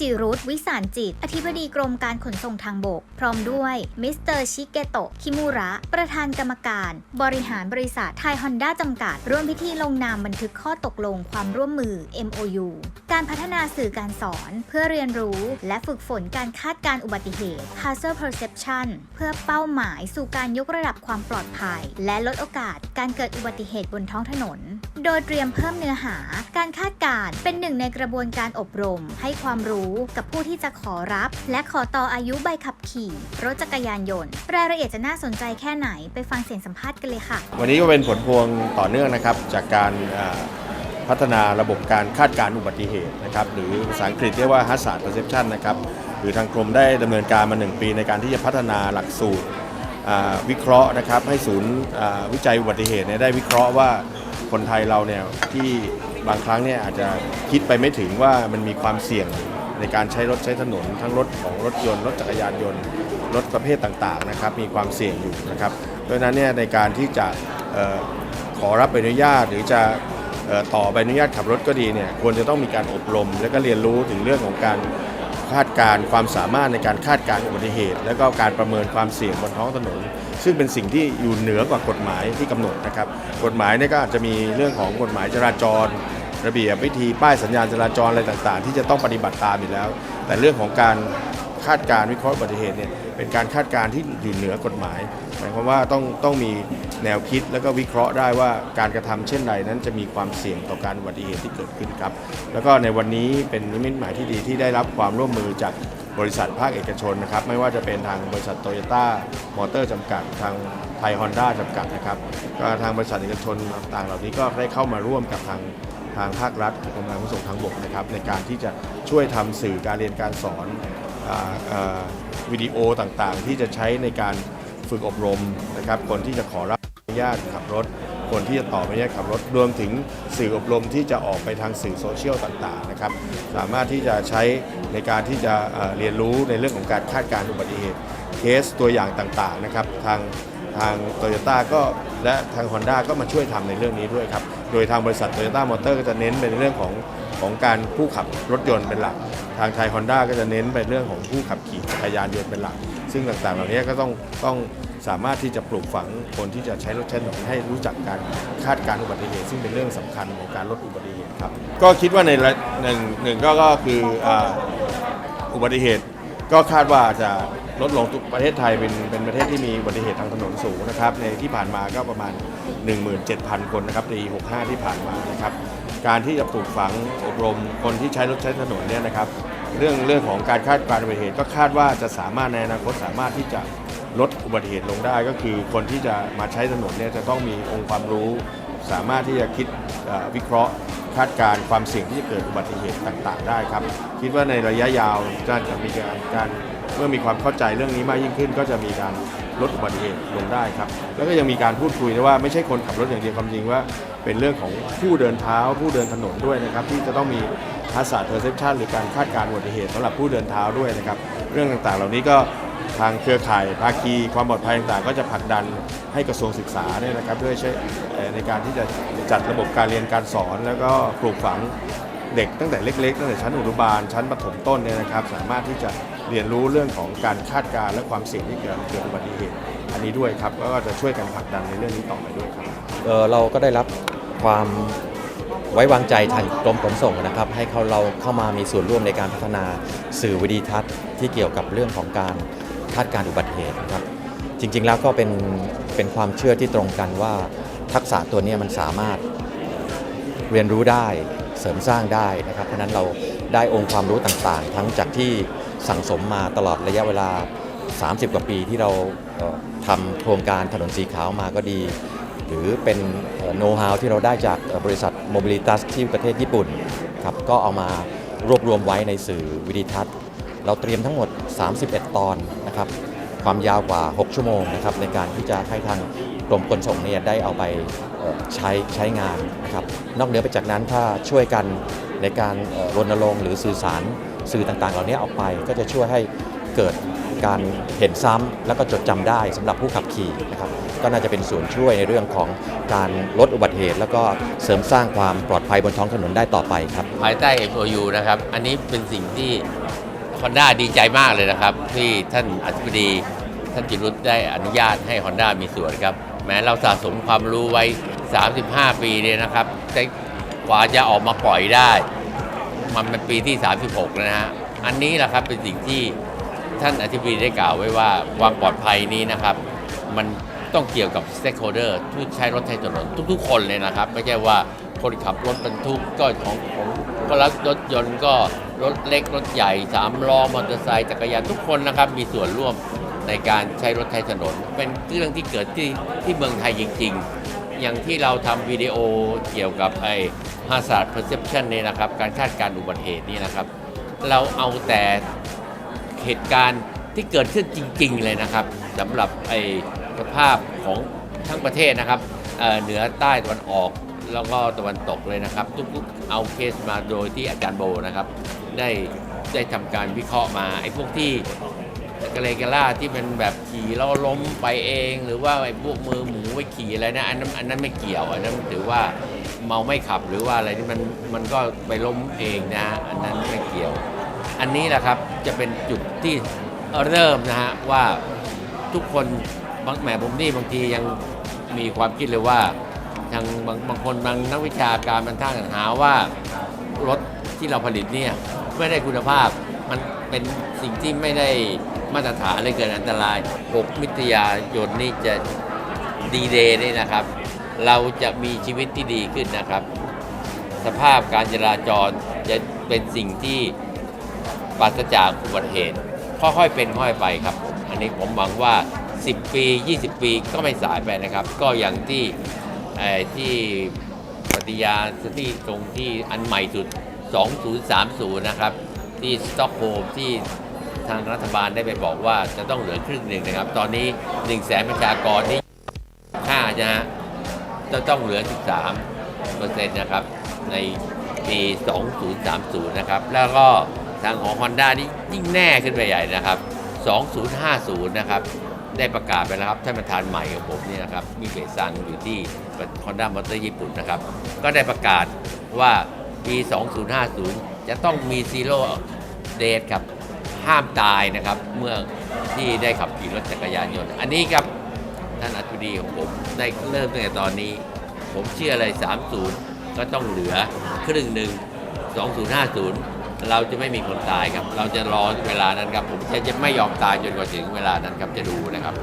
จิรุตวิสารจิต อธิบดีกรมการขนส่งทางบก พร้อมด้วยมิสเตอร์ชิเกโตะคิมูระ ประธานกรรมการ บริหารบริษัทไทยฮอนด้าจำกัด ร่วมพิธีลงนามบันทึกข้อตกลงความร่วมมือ MOU การพัฒนาสื่อการสอน เพื่อเรียนรู้และฝึกฝนการคาดการอุบัติเหตุ Hazard Perception เพื่อเป้าหมายสู่การยกระดับความปลอดภัย และลดโอกาสการเกิดอุบัติเหตุบนท้องถนน โดยเตรียมเพิ่มเนื้อหา การคาดการณ์เป็นหนึ่งในกระบวนการอบรม ให้ความรู้กับผู้ที่จะขอรับ และขอต่ออายุใบขับขี่ รถจักรยานยนต์ รายละเอียดจะน่าสนใจแค่ไหนไปฟังเสียงสัมภาษณ์กันเลยค่ะ วันนี้ก็เป็นผลพวงต่อเนื่องนะครับ จากการพัฒนาระบบการคาดการณ์อุบัติเหตุนะครับหรือภาษาอังกฤษเรียกว่า hazard perception นะครับหรือทางกรมได้ดำเนินการมา 1 ปีในการที่จะพัฒนาหลักสูตรวิเคราะห์นะครับให้ศูนย์วิจัยอุบัติเหตุได้วิเคราะห์ว่า คนไทยเราเนี่ยที่บางครั้งเนี่ยอาจจะคิดไปไม่ถึงว่ามันมีความเสี่ยงในการใช้รถใช้ถนน ทั้งรถของรถยนต์รถจักรยานยนต์ รถประเภทต่างๆนะครับมีความเสี่ยงอยู่นะครับเพราะฉะนั้นเนี่ยในการที่จะออขอรับใบอนุญาตหรือจะออต่อใบอนุญาตขับรถก็ดีเนี่ยควรจะต้องมีการอบรม และก็เรียนรู้ถึงเรื่องของการ คาดการ์ความสามารถในการคาดการณ์อุบัติเหตุ และก็การประเมินความเสี่ยงบนท้องถนน ซึ่งเป็นสิ่งที่อยู่เหนือกว่ากฎหมายที่กำหนดนะครับกฎหมายเนี่ยก็อาจจะมีเรื่องของกฎหมายจราจร ระเบียบวิธีป้ายสัญญาณจราจรอะไรต่างๆ ที่จะต้องปฏิบัติตามอยู่แล้ว แต่เรื่องของการคาดการณ์วิเคราะห์อุบัติเหตุเนี่ยเป็นการคาดการณ์ที่อยู่เหนือกฎหมายหมายความว่าต้องต้องมี แนวคิดแล้วก็วิเคราะห์ได้ว่าการกระทำเช่นใดนั้นจะมีความเสี่ยงต่อการอุบัติเหตุที่เกิดขึ้นครับ แล้วก็ในวันนี้เป็นนิมิตหมายที่ดีที่ได้รับความร่วมมือจากบริษัทภาคเอกชนนะครับ ไม่ว่าจะเป็นทางบริษัทโตโยต้ามอเตอร์จำกัดทางไทยฮอนด้าจำกัดนะครับก็ทางบริษัทเอกชนต่างๆ เหล่านี้ก็ได้เข้ามาร่วมกับทางทางภาครัฐกรมการขนส่งทางบกนะครับในการที่จะช่วยทำสื่อการเรียนการสอนออวิดีโอต่างๆ ที่จะใช้ในการฝึกอบรมนะครับคนที่จะขอรับ ญาตขับรถคนที่จะต่อใบอนุญาตขับรถรวมถึงสื่ออบรมที่จะออกไปทางสื่อโซเชียลต่างๆนะครับสามารถที่จะใช้ในการที่จะเรียนรู้ในเรื่องของการคาดการณ์อุบัติเหตุเคสตัวอย่างต่างๆนะครับทางทางโตโยต้าก็และทาง Honda ก็มาช่วยทำในเรื่องนี้ด้วยครับ โดยทางบริษัทโตโยต้ามอเตอร์ก็จะเน้นเป็นเรื่องของของการผู้ขับรถยนต์เป็นหลัก ทางไทย Honda ก็จะเน้นไปเรื่องของผู้ขับขี่จักรยานยนต์เป็นหลัก ซึ่งต่างๆ เหล่านี้ก็ต้องต้อง สามารถที่จะปลูกฝังคนที่จะใช้รถใช้ถนนให้รู้จักการคาดการอุบัติเหตุซึ่งเป็นเรื่องสำคัญของการลดอุบัติเหตุครับ ก็คิดว่าในระหนึ่งหนึ่งก็ก็คืออุบัติเหตุก็คาดว่าจะลดลงทุกประเทศไทยเป็นเป็นประเทศที่มีอุบัติเหตุทางถนนสูงนะครับในที่ผ่านมาก็ประมาณ 17,000 คนนะครับใน65 ที่ผ่านมานะครับ การที่จะปลูกฝังอบรมคนที่ใช้รถใช้ถนนเนี่ยนะครับ เรื่องเรื่องของการคาดการณ์อุบัติเหตุก็คาดว่าจะสามารถในอนาคตสามารถที่จะ ลดอุบัติเหตุลงได้ก็คือคนที่จะมาใช้ถนนเนี่ยจะต้องมีองค์ความรู้ สามารถที่จะคิดวิเคราะห์คาดการณ์ความเสี่ยงที่จะเกิดอุบัติเหตุต่าง ๆ ได้ครับ คิดว่าในระยะยาวจะจะมีการการเมื่อมีความเข้าใจเรื่องนี้มากยิ่งขึ้น ก็จะมีการลดอุบัติเหตุลงได้ครับ แล้วก็ยังมีการพูดคุยนะว่าไม่ใช่คนขับรถอย่างเดียวความจริงว่า เป็นเรื่องของผู้เดินเท้า ผู้เดินถนนด้วยนะครับ ที่จะต้องมีทักษะเพอร์เซพชันหรือการคาดการณ์อุบัติเหตุสำหรับผู้เดินเท้าด้วยนะครับ เรื่องต่างๆ เหล่านี้ก็ ทางเครือข่ายภาคีความปลอดภัยต่างๆ ก็จะผลักดันให้กระทรวงศึกษาเนี่ยนะครับด้วยใช้ในการที่จะจัดระบบการเรียนการสอน แล้วก็ปลูกฝังเด็กตั้งแต่เล็กๆตั้งแต่ชั้นอนุบาล ชั้นประถมต้นเนี่ยนะครับ สามารถที่จะเรียนรู้เรื่องของการคาดการณ์และความเสี่ยงที่เกิดเกิดอุบัติเหตุอันนี้ด้วยครับก็จะช่วยกันผลักดันในเรื่องนี้ต่อไปด้วยครับเออเราก็ได้รับความไว้วางใจทางกรมขนส่งนะครับ ให้เขาเราเข้ามามีส่วนร่วมในการพัฒนาสื่อวิดีทัศน์ที่เกี่ยวกับเรื่องของการ คาดการอุบัติเหตุนะครับจริงๆแล้วก็เป็นเป็นความเชื่อที่ตรงกันว่า ทักษะตัวนี้มันสามารถเรียนรู้ได้เสริมสร้างได้นะครับเพราะนั้นเราได้องค์ความรู้ต่างๆ ทั้งจากที่สั่งสมมาตลอดระยะเวลา 30 กว่าปีที่เราทำโครงการถนนสีขาวมาก็ดี หรือเป็นโน้ตฮาวที่เราได้จากบริษัท Mobilitas ที่ประเทศญี่ปุ่นครับก็เอามารวบรวมไว้ในสื่อวิดีทัศน์ เราเตรียมทั้งหมด 31 ตอน นะครับความยาวกว่า 6 ชั่วโมงนะครับในการที่จะให้ทางกรมขนส่งเนี่ยได้เอาไปใช้ใช้งานนะครับนอกเหนือไปจากนั้นถ้าช่วยกันในการรณรงค์หรือสื่อสารสื่อต่างๆ เหล่านี้ออกไปก็จะช่วยให้เกิดการเห็นซ้ำแล้วก็จดจำได้สำหรับผู้ขับขี่นะครับก็น่าจะเป็นส่วนช่วยในเรื่องของการลดอุบัติเหตุ แล้วก็เสริมสร้างความปลอดภัยบนท้องถนนได้ต่อไปครับภายใต้ MOU นะครับอันนี้เป็นสิ่งที่ Honda ดีใจมากเลยนะครับ ที่ท่านอธิบดีท่านจิรุตได้อนุญาตให้ Honda มีส่วนครับแม้เราสะสมความรู้ไว้ 35 ปีเนี่ยนะครับแต่กว่าจะออกมาปล่อยได้ มันเป็นปีที่ 36 แล้วนะฮะอันนี้แหละครับเป็นสิ่งที่ท่านอธิบดีได้กล่าวไว้ว่าความปลอดภัยนี้นะครับ มัน ต้องเกี่ยวกับ stakeholder ผู้ใช้รถใช้ถนนทุกๆ คนเลยนะครับ ไม่ใช่ว่าคนขับรถบรรทุกก็ของผมก็รักรถยนต์ก็รถเล็กรถใหญ่สามล้อมอเตอร์ไซค์จักรยานทุกคนนะครับ มีส่วนร่วมในการใช้รถใช้ถนน เป็นเรื่องที่เกิดที่ที่เมืองไทยจริง ๆ อย่างที่เราทำวิดีโอเกี่ยวกับไอ้ hazard perception เนี่ยนะครับ การคาดการณ์อุบัติเหตุนี่นะครับ เราเอาแต่เหตุการณ์ที่เกิดขึ้นจริง ๆ เลยนะครับสำหรับไอ้ สภาพของทั้งประเทศนะครับเเหนือใต้ตะวันออกแล้วก็ตะวันตกเลยนะครับ ทุกๆเอาเคสมาโดยที่อาจารย์โบนะครับ ได้ได้ทำการวิเคราะห์มาไอ้พวกที่กะเลกะล่าที่เป็นแบบขี่แล้วล้มไปเอง หรือว่าไอ้พวกมือหมูไว้ขี่อะไรนะอันนั้นอันนั้นไม่เกี่ยวอันนั้นถือว่าเมาไม่ขับหรือว่าอะไรที่มันมันก็ไปล้มเองนะ อันนั้นไม่เกี่ยว อันนี้แหละครับจะเป็นจุดที่เริ่มนะฮะว่าทุกคน บางแหมผมนี่บางทียังมีความคิดเลยว่าทางบางบางคนบางนักวิชาการบางท่านหาว่ารถที่เราผลิตเนี่ยไม่ได้คุณภาพมันเป็นสิ่งที่ไม่ได้มาตรฐานเลยเกิดอันตราย 6 มิถุนายนนี่จะดีเดย์นี่นะครับ เราจะมีชีวิตที่ดีขึ้นนะครับ สภาพการจราจรจะเป็นสิ่งที่ปราศจากอุบัติเหตุค่อยๆเป็นค่อยไปครับ อันนี้ผมหวังว่า 10 ปี 20 ปีก็ไม่สายไปนะครับ ก็อย่างที่ที่ปฏิญาณที่ตรงที่อันใหม่สุด 2030 นะครับ ที่สต็อกโฮมที่ทางรัฐบาลได้ไปบอกว่าจะต้องเหลือครึ่งหนึ่งนะครับ ตอนนี้ 1 0 0 0 0แสนประชากรนี่ค่านะฮะจะต้องเหลือ 13เปอร์เซ็นต์นะครับ ในปี 2030 นะครับ แล้วก็ทางของ Honda นี่ยิ่งแน่ขึ้นไปใหญ่นะครับ 2050 นะครับ ได้ประกาศไปแล้วครับท่านประธานใหม่ของผมนี่นะครับมีเบซังอยู่ที่ Honda Motor ญี่ปุ่นนะครับ ก็ได้ประกาศว่าปี 2050 จะต้องมีซีโร่เดทครับห้ามตายนะครับ เมื่อที่ได้ขับขี่รถจักรยานยนต์ อันนี้ครับท่านอธิบดีของผมได้เริ่มตั้งแต่ตอนนี้ ผมเชื่อเลย 30 ก็ต้องเหลือครึ่งหนึ่ง2050 เราจะไม่มีคนตายครับ เราจะรอเวลานั้นครับ ผมจะไม่ยอมตายจนกว่าถึงเวลานั้นครับจะดูนะครับ